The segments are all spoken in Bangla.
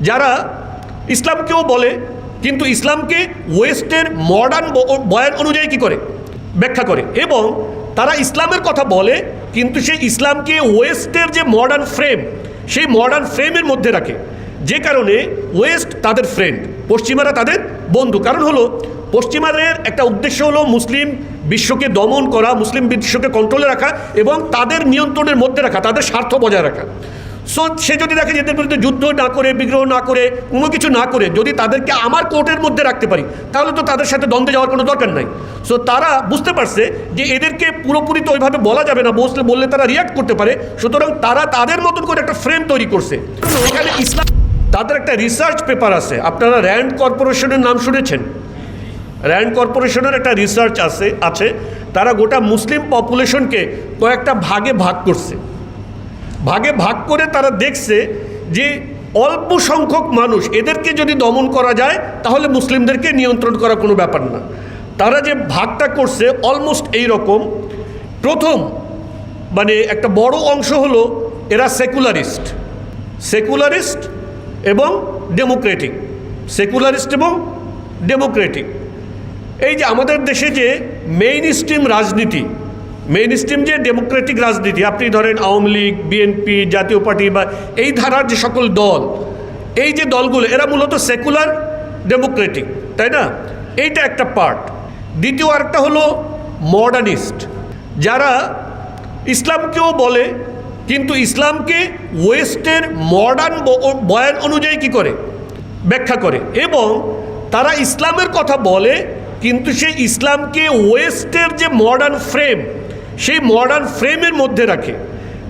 যারা ইসলামকেও বলে, কিন্তু ইসলামকে ওয়েস্টের মডার্ন বয়ান অনুযায়ী কি করে? ব্যাখ্যা করে। এবং তারা ইসলামের কথা বলে, কিন্তু সেই ইসলামকে ওয়েস্টের যে মডার্ন ফ্রেম সেই মডার্ন ফ্রেমের মধ্যে রাখে। যে কারণে ওয়েস্ট তাদের ফ্রেন্ড পশ্চিমারা তাদের বন্ধু। কারণ হলো, পশ্চিমাদের একটা উদ্দেশ্য হলো মুসলিম বিশ্বকে দমন করা, মুসলিম বিশ্বকে কন্ট্রোলে রাখা এবং তাদের নিয়ন্ত্রণের মধ্যে রাখা, তাদের স্বার্থ বজায় রাখা। সো সে যদি দেখে যে এদের বিরুদ্ধে যুদ্ধ না করে, বিগ্রহ না করে, কোনো কিছু না করে, যদি তাদেরকে আমার কোর্টের মধ্যে রাখতে পারি, তাহলে তো তাদের সাথে দ্বন্দ্বে যাওয়ার কোনো দরকার নাই। সো তারা বুঝতে পারছে যে এদেরকে পুরোপুরি তো ওইভাবে বলা যাবে না, বসলে, বললে তারা রিয়াক্ট করতে পারে। সুতরাং তারা তাদের মতন করে একটা ফ্রেম তৈরি করছে। এখানে ইসলাম তাদের একটা রিসার্চ পেপার আছে। আপনারা র্যান্ড কর্পোরেশনের নাম শুনেছেন? র্যান্ড কর্পোরেশনের একটা রিসার্চ আছে আছে। তারা গোটা মুসলিম পপুলেশনকে কয়েকটা ভাগে ভাগ করছে। ভাগে ভাগ করে তারা দেখছে যে অল্প সংখ্যক মানুষ এদেরকে যদি দমন করা যায়, তাহলে মুসলিমদেরকে নিয়ন্ত্রণ করা কোনো ব্যাপার না। তারা যে ভাগটা করছে অলমোস্ট এই রকম প্রথম মানে একটা বড় অংশ হলো এরা সেকুলারিস্ট সেকুলারিস্ট এবং ডেমোক্রেটিক সেকুলারিস্ট এবং ডেমোক্রেটিক এই যে আমাদের দেশে যে মেইন স্ট্রিম রাজনীতি মেইন স্ট্রিম যে ডেমোক্রেটিক রাজনীতি, আপনি ধরেন Awami League BNP Jatiya Party বা এই ধারার যে সকল দল, এই যে দলগুলো, এরা মূলত সেকুলার ডেমোক্রেটিক তাই না? এইটা একটা পার্ট দ্বিতীয় আরেকটা হলো মডার্নিস্ট যারা ইসলামকেও বলে, কিন্তু ইসলামকে ওয়েস্টের মডার্ন বয়ান অনুযায়ী কি করে? ব্যাখ্যা করে। এবং তারা ইসলামের কথা বলে, কিন্তু সেই ইসলামকে ওয়েস্টের যে মডার্ন ফ্রেম সেই মডার্ন ফ্রেমের মধ্যে রাখে।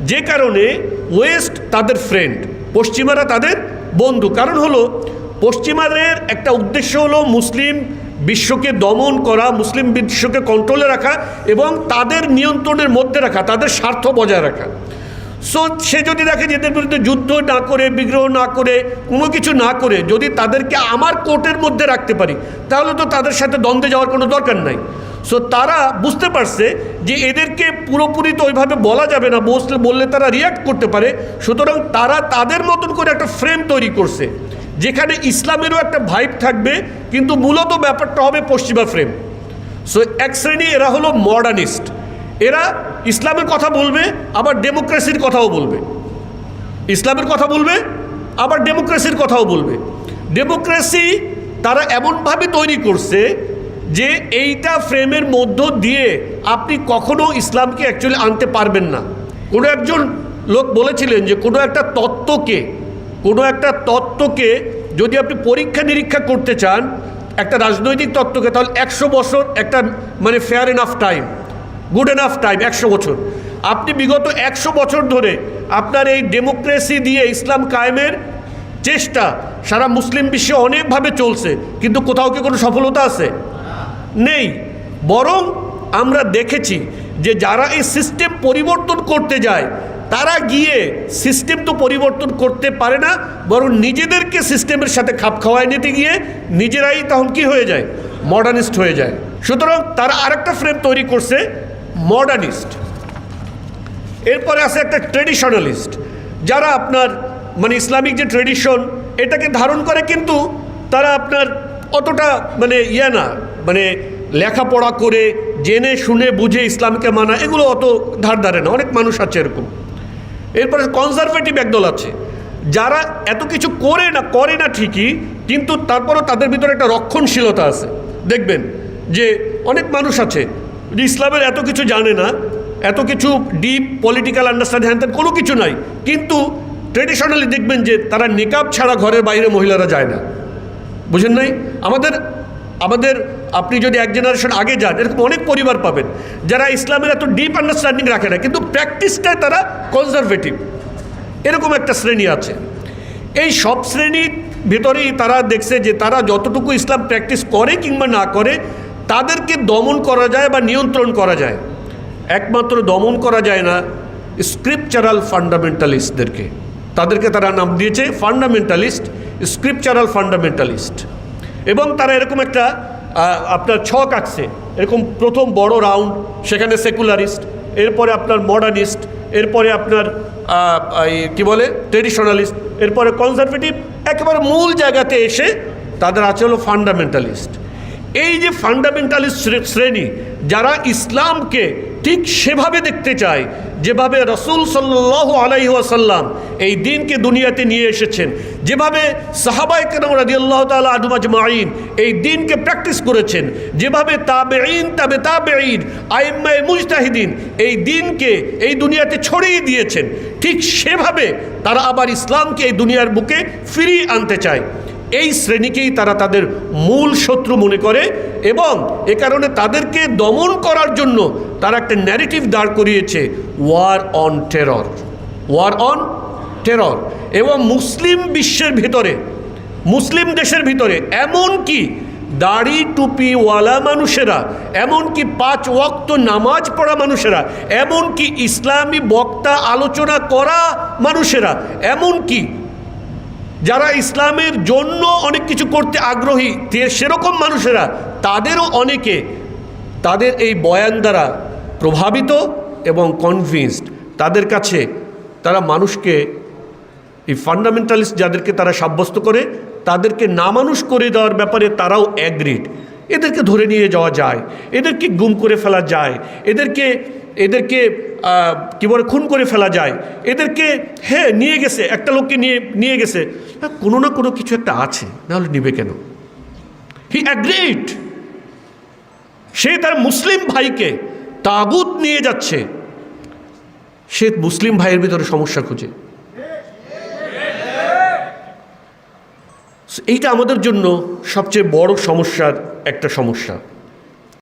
যে কারণে ওয়েস্ট তাদের ফ্রেন্ড পশ্চিমারা তাদের বন্ধু। কারণ হলো, পশ্চিমাদের একটা উদ্দেশ্য হলো মুসলিম বিশ্বকে দমন করা, মুসলিম বিশ্বকে কন্ট্রোলে রাখা এবং তাদের নিয়ন্ত্রণের মধ্যে রাখা, তাদের স্বার্থ বজায় রাখা। সো সে যদি দেখে এদের বিরুদ্ধে যুদ্ধ না করে, বিগ্রহ না করে, কোনো কিছু না করে, যদি তাদেরকে আমার কোর্টের মধ্যে রাখতে পারি, তাহলে তো তাদের সাথে দ্বন্দ্বে যাওয়ার কোনো দরকার নাই। সো তারা বুঝতে পারছে যে এদেরকে পুরোপুরি তো ওইভাবে বলা যাবে না, বসলে, বললে তারা রিয়াক্ট করতে পারে। সুতরাং তারা তাদের মতন করে একটা ফ্রেম তৈরি করছে, যেখানে ইসলামেরও একটা ভাইব থাকবে, কিন্তু মূলত ব্যাপারটা হবে পশ্চিমা ফ্রেম সো এক শ্রেণি এরা হলো মডার্নিস্ট এরা ইসলামের কথা বলবে, আবার ডেমোক্রেসির কথাও বলবে। ইসলামের কথা বলবে, আবার ডেমোক্রেসির কথাও বলবে। ডেমোক্রেসি তারা এমনভাবে তৈরি করছে যে এইটা ফ্রেমের মধ্য দিয়ে আপনি কখনো ইসলামকে অ্যাকচুয়ালি আনতে পারবেন না। কোনো একজন লোক বলেছিলেন যে কোনো একটা তত্ত্বকে, কোনো একটা তত্ত্বকে যদি আপনি পরীক্ষা নিরীক্ষা করতে চান, একটা রাজনৈতিক তত্ত্বকে, তাহলে একশো বছর একটা মানে fair enough time good enough time একশো বছর। আপনি বিগত একশো বছর ধরে আপনার এই ডেমোক্রেসি দিয়ে ইসলাম কায়েমের চেষ্টা সারা মুসলিম বিশ্বে অনেকভাবে চলছে, কিন্তু কোথাও কি কোনো সফলতা আছে? নেই। বরং আমরা দেখেছি যে যারা এই সিস্টেম পরিবর্তন করতে যায়, তারা গিয়ে সিস্টেম তো পরিবর্তন করতে পারে না, বরং নিজেদেরকে সিস্টেমের সাথে খাপ খাওয়ায় নিতে গিয়ে নিজেরাই তখন কি হয়ে যায়? মডার্নিস্ট হয়ে যায়। সুতরাং তারা আরেকটা ফ্রেম তৈরি করছে মডার্নিস্ট এরপরে আছে একটা ট্রেডিশনালিস্ট যারা আপনার মানে ইসলামিক যে ট্রেডিশন এটাকে ধারণ করে কিন্তু তারা আপনার অতটা মানে ইয়ে না। মানে লেখাপড়া করে জেনে শুনে বুঝে ইসলামকে মানা এগুলো অত ধার ধারে না, অনেক মানুষ আছে এরকম। এরপরে কনজারভেটিভ একদল আছে, যারা এত কিছু করে না করে না ঠিকই, কিন্তু তারপরও তাদের ভিতরে একটা রক্ষণশীলতা আছে। দেখবেন যে অনেক মানুষ আছে ইসলামের এত কিছু জানে না, এত কিছু ডিপ পলিটিক্যাল আন্ডারস্ট্যান্ডিং হ্যান কোনো কিছু নাই, কিন্তু ট্রেডিশনালি দেখবেন যে তারা নিকাব ছাড়া ঘরের বাইরে মহিলারা যায় না। বুঝেন নাই? আমাদের আমাদের আপনি যদি এক জেনারেশন আগে যান, এরকম অনেক পরিবার পাবেন, যারা ইসলামের এত ডিপ আন্ডারস্ট্যান্ডিং রাখে না, কিন্তু প্র্যাকটিসটায় তারা কনজারভেটিভ এরকম একটা শ্রেণি আছে। এই সব শ্রেণির ভেতরেই তারা দেখছে যে তারা যতটুকু ইসলাম প্র্যাকটিস করে কিংবা না করে, তাদেরকে দমন করা যায় বা নিয়ন্ত্রণ করা যায়। একমাত্র দমন করা যায় না স্ক্রিপচারাল ফান্ডামেন্টালিস্টদেরকে তাদেরকে তারা নাম দিয়েছে ফান্ডামেন্টালিস্ট স্ক্রিপচারাল ফান্ডামেন্টালিস্ট এবং তারা এরকম একটা আপনার ছক আঁকছে। এরকম প্রথম বড় রাউন্ড, সেখানে সেকুলারিস্ট, এরপরে আপনার মডার্নিস্ট, এরপরে আপনার কি বলে, ট্রেডিশনালিস্ট, এরপরে কনজারভেটিভ, একেবারে মূল জায়গাতে এসে তাদের আছে হলো ফান্ডামেন্টালিস্ট। এই যে ফান্ডামেন্টালিস্ট শ্রেণি, যারা ইসলামকে ঠিক সেভাবে দেখতে চায়, যেভাবে রসুল সাল্লাহ আলাইহি ওয়াসাল্লাম এই দিনকে দুনিয়াতে নিয়ে এসেছেন, যেভাবে সাহাবাই রাদিয়াল্লাহ তাআলা আজমাজ মাইন এই দিনকে প্র্যাকটিস করেছেন, যেভাবে তাবেঈন, তাবে তাবেঈন আইম্মায়ে মুজতাহিদিন এই দিনকে এই দুনিয়াতে ছড়িয়ে দিয়েছেন, ঠিক সেভাবে তারা আবার ইসলামকে এই দুনিয়ার বুকে ফিরিয়ে আনতে চায়। এই শ্রেণীকেই তারা তাদের মূল শত্রু মনে করে এবং এ কারণে তাদেরকে দমন করার জন্য তারা একটা ন্যারেটিভ দাঁড় করিয়েছে war on terror war on terror এবং মুসলিম বিশ্বের ভিতরে, মুসলিম দেশের ভিতরে এমন কি দাড়ি টুপিওয়ালা মানুষেরা, এমনকি পাঁচ ওয়াক্ত নামাজ পড়া মানুষেরা, এমনকি ইসলামী বক্তা আলোচনা করা মানুষেরা, এমনকি যারা ইসলামের জন্য অনেক কিছু করতে আগ্রহী সেরকম মানুষেরা, তাদেরও অনেকে তাদের এই বয়ান দ্বারা প্রভাবিত এবং কনভিন্সড তাদের কাছে তারা মানুষকে, এই ফান্ডামেন্টালিস্ট যাদেরকে তারা সাব্যস্ত করে, তাদেরকে নামানুষ করে দেওয়ার ব্যাপারে তারাও অ্যাগ্রিড এদেরকে ধরে নিয়ে যাওয়া যায়, এদেরকে গুম করে ফেলা যায়, এদেরকে এদেরকে কী বলে, খুন করে ফেলা যায়। এদেরকে হ্যাঁ নিয়ে গেছে, একটা লোককে নিয়ে নিয়ে গেছে। কোনো না কোনো কিছু একটা আছে নাহলে নিবে কেন? হি অ্যাগ্রিড সে তার মুসলিম ভাইকে তাগুত নিয়ে যাচ্ছে। সে মুসলিম ভাইয়ের ভিতরে সমস্যা খুঁজে। এইটা আমাদের জন্য সবচেয়ে বড় সমস্যার একটা সমস্যা।